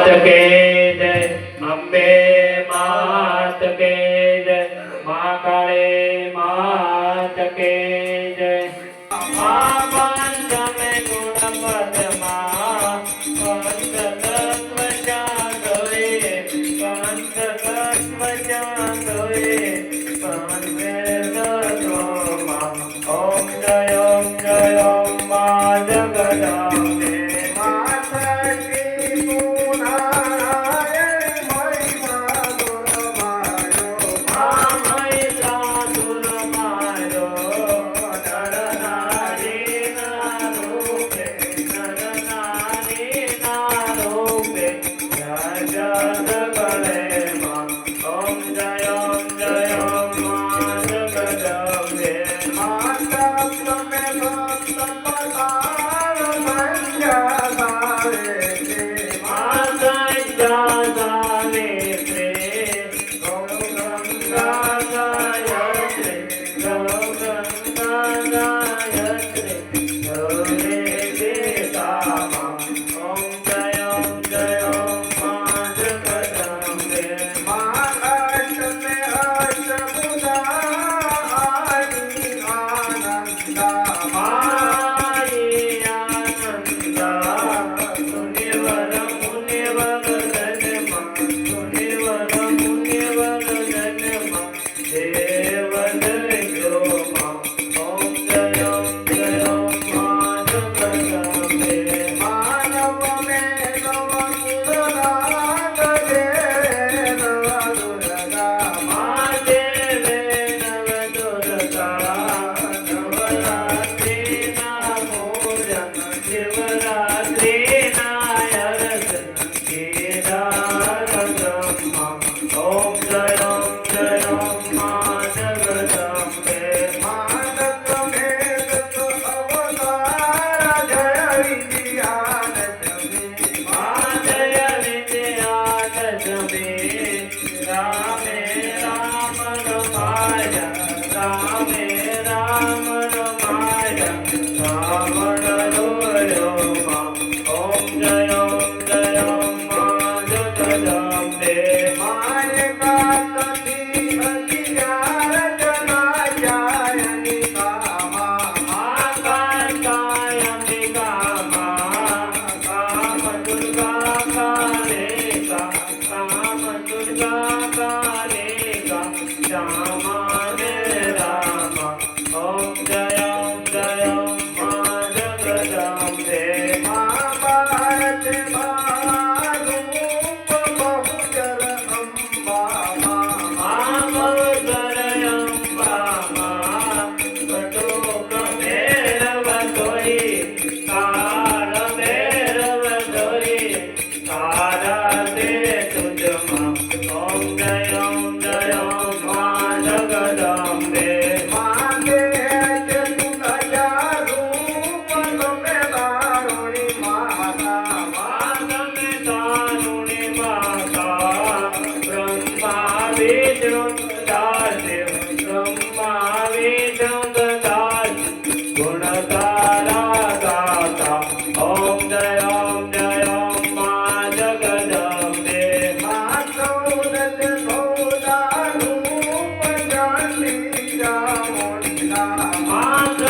કે જય અંબે માત કે જય મા કાળી માત કે જય મા પંચમે ગુણ પદમાં પંચ તત્વ જાગવે પંચ તત્વ જાગવે પંચ તત્વમાં ઓમ જય ઓમ જય ઓમ મા જગદાંબે Jaya. Mann.